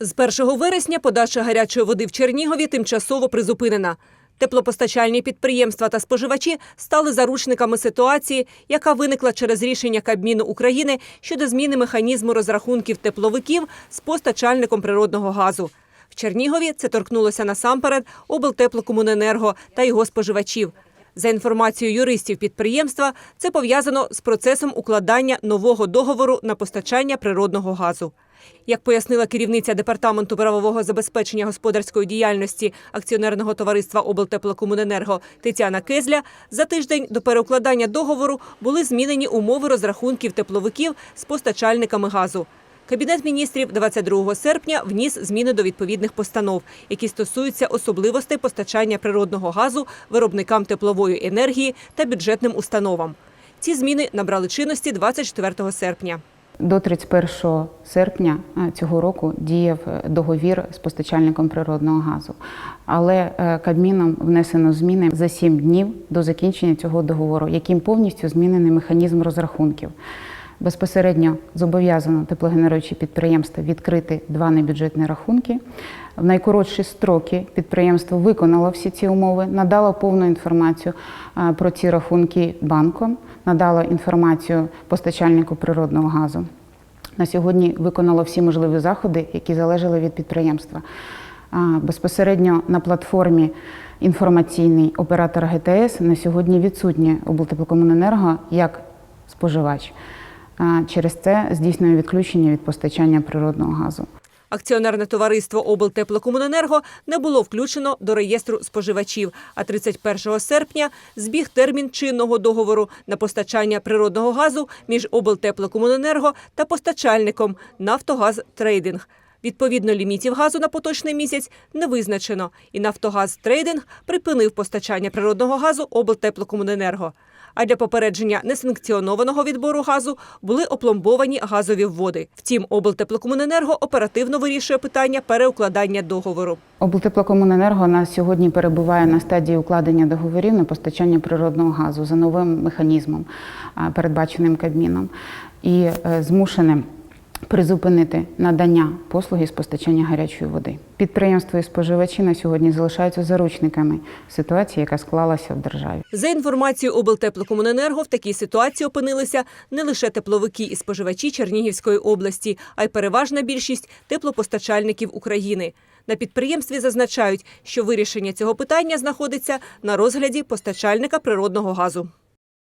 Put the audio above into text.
З 1 вересня подача гарячої води в Чернігові тимчасово призупинена. Теплопостачальні підприємства та споживачі стали заручниками ситуації, яка виникла через рішення Кабміну України щодо зміни механізму розрахунків тепловиків з постачальником природного газу. В Чернігові це торкнулося насамперед облтеплокомуненерго та його споживачів. За інформацією юристів підприємства, це пов'язано з процесом укладання нового договору на постачання природного газу. Як пояснила керівниця департаменту правового забезпечення господарської діяльності акціонерного товариства облтеплокомуненерго Тетяна Кезля, за тиждень до переукладання договору були змінені умови розрахунків тепловиків з постачальниками газу. Кабінет міністрів 22 серпня вніс зміни до відповідних постанов, які стосуються особливостей постачання природного газу виробникам теплової енергії та бюджетним установам. Ці зміни набрали чинності 24 серпня. До 31 серпня е, цього року діяв е, договір з постачальником природного газу. Але е, Кабміном внесено зміни за 7 днів до закінчення цього договору, яким повністю змінений механізм розрахунків. Безпосередньо зобов'язано теплогенеруючі підприємства відкрити два небюджетні рахунки. В найкоротші строки підприємство виконало всі ці умови, надало повну інформацію про ці рахунки банкам, надало інформацію постачальнику природного газу. На сьогодні виконало всі можливі заходи, які залежали від підприємства. Безпосередньо на платформі інформаційний оператор ГТС на сьогодні відсутнє облтеплокомуненерго як споживач. Через це здійснює відключення від постачання природного газу. Акціонерне товариство облтеплокомуненерго не було включено до реєстру споживачів. А 31 серпня збіг термін чинного договору на постачання природного газу між облтеплокомуненерго та постачальником Нафтогаз Трейдинг. Відповідно, лімітів газу на поточний місяць не визначено, і Нафтогаз Трейдинг припинив постачання природного газу облтеплокомуненерго. А для попередження несанкціонованого відбору газу були опломбовані газові вводи. Втім, облтеплокомуненерго оперативно вирішує питання переукладання договору. Облтеплокомуненерго на сьогодні перебуває на стадії укладення договорів на постачання природного газу за новим механізмом, передбаченим Кабміном, і е, змушеним призупинити надання послуги з постачання гарячої води. Підприємства і споживачі на сьогодні залишаються заручниками ситуації, яка склалася в державі. За інформацією облтеплокомуненерго, в такій ситуації опинилися не лише тепловики і споживачі Чернігівської області, а й переважна більшість теплопостачальників України. На підприємстві зазначають, що вирішення цього питання знаходиться на розгляді постачальника природного газу.